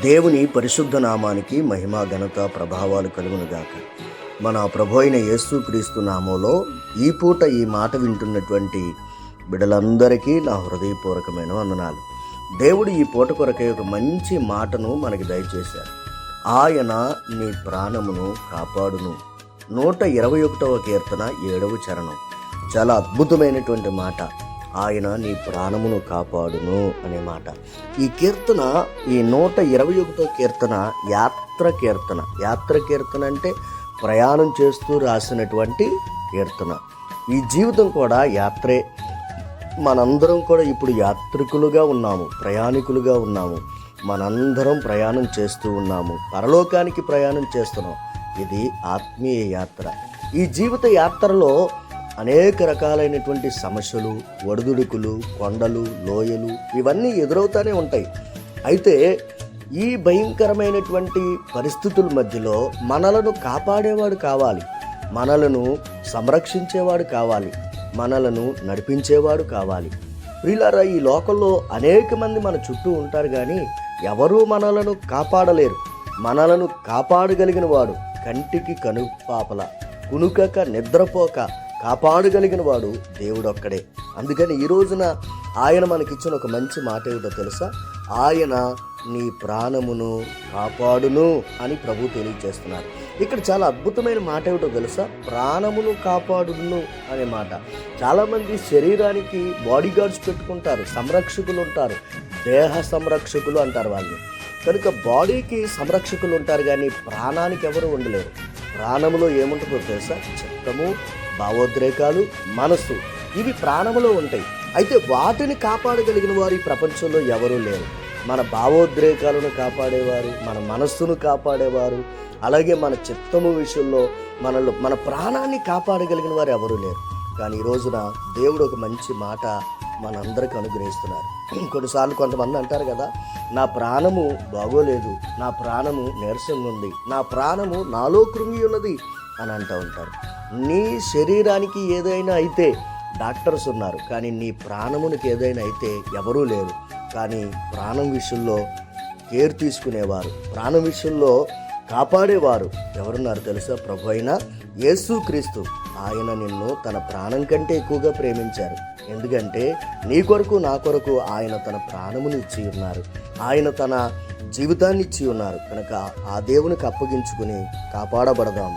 దేవుని పరిశుద్ధ నామానికి మహిమ ఘనత ప్రభావాలు కలుగునుగాక. మన ప్రభు అయిన యేసుక్రీస్తు నామంలో ఈ పూట ఈ మాట వింటున్నటువంటి బిడలందరికీ నా హృదయపూర్వకమైన వందనాలు. దేవుడు ఈ పూట కొరకై ఒక మంచి మాటను మనకి దయచేశారు. ఆయన నీ ప్రాణమును కాపాడును. నూట ఇరవై ఒకటవ కీర్తన ఏడవ చరణం. చాలా అద్భుతమైనటువంటి మాట. ఆయన నీ ప్రాణమును కాపాడును అనే మాట. ఈ కీర్తన ఈ నూట ఇరవై ఒకటో కీర్తన యాత్ర కీర్తన. యాత్ర కీర్తన అంటే ప్రయాణం చేస్తూ రాసినటువంటి కీర్తన. ఈ జీవితం కూడా యాత్రే. మనందరం కూడా ఇప్పుడు యాత్రికులుగా ఉన్నాము ప్రయాణికులుగా ఉన్నాము. మనందరం ప్రయాణం చేస్తూ ఉన్నాము. పరలోకానికి ప్రయాణం చేస్తున్నాం. ఇది ఆత్మీయ యాత్ర. ఈ జీవిత యాత్రలో అనేక రకాలైనటువంటి సమస్యలు ఒడిదుడుకులు కొండలు లోయలు ఇవన్నీ ఎదురవుతూనే ఉంటాయి. అయితే ఈ భయంకరమైనటువంటి పరిస్థితుల మధ్యలో మనలను కాపాడేవాడు కావాలి. మనలను సంరక్షించేవాడు కావాలి. మనలను నడిపించేవాడు కావాలి. ప్రియులారా ఈ లోకంలో అనేక మంది మన చుట్టూ ఉంటారు కానీ ఎవరూ మనలను కాపాడలేరు. మనలను కాపాడగలిగిన వాడు కంటికి కనుపాపల కునుకక నిద్రపోక కాపాడగలిగిన వాడు దేవుడొక్కడే. అందుకని ఈ రోజున ఆయన మనకిచ్చిన ఒక మంచి మాట ఏమిటో తెలుసా? ఆయన నీ ప్రాణమును కాపాడును అని ప్రభు తెలియజేస్తున్నారు ఇక్కడ చాలా అద్భుతమైన మాట ఏమిటో తెలుసా? ప్రాణమును కాపాడును అనే మాట. చాలామంది శరీరానికి బాడీ గార్డ్స్ పెట్టుకుంటారు సంరక్షకులు ఉంటారు దేహ సంరక్షకులు అంటారు వాళ్ళు. కనుక బాడీకి సంరక్షకులు ఉంటారు కానీ ప్రాణానికి ఎవరు ఉండలేరు. ప్రాణములో ఏముంటుందో తెలుసా? చిత్తము భావోద్రేకాలు మనస్సు. ఇవి ప్రాణములో ఉంటాయి. అయితే వాటిని కాపాడగలిగిన వారు ఈ ప్రపంచంలో ఎవరూ లేరు. మన భావోద్రేకాలను కాపాడేవారు మన మనస్సును కాపాడేవారు అలాగే మన చిత్తము విషయంలో మనలో మన ప్రాణాన్ని కాపాడగలిగిన వారు ఎవరూ లేరు. కానీ ఈ రోజున దేవుడు ఒక మంచి మాట మనందరికీ అనుగ్రహిస్తున్నారు. కొన్నిసార్లు కొంతమంది అంటారు కదా నా ప్రాణము బాగోలేదు నా ప్రాణము నీరసంగా ఉంది నా ప్రాణము నాలో కృంగి ఉన్నది అని అంటూ ఉంటారు. నీ శరీరానికి ఏదైనా అయితే డాక్టర్స్ ఉన్నారు కానీ నీ ప్రాణమునికి ఏదైనా అయితే ఎవరూ లేరు. కానీ ప్రాణం విషయంలో కేర్ తీసుకునేవారు. ప్రాణం విషయంలో కాపాడేవారు. ఎవరున్నారు తెలుసా? ప్రభు అయిన యేసుక్రీస్తు ఆయన నిన్ను తన ప్రాణం కంటే ఎక్కువగా ప్రేమించారు. ఎందుకంటే నీ కొరకు నా కొరకు ఆయన తన ప్రాణముని ఇచ్చి ఉన్నారు. ఆయన తన జీవితాన్ని ఇచ్చి ఉన్నారు. కనుక ఆ దేవునికి అప్పగించుకుని కాపాడబడదాం.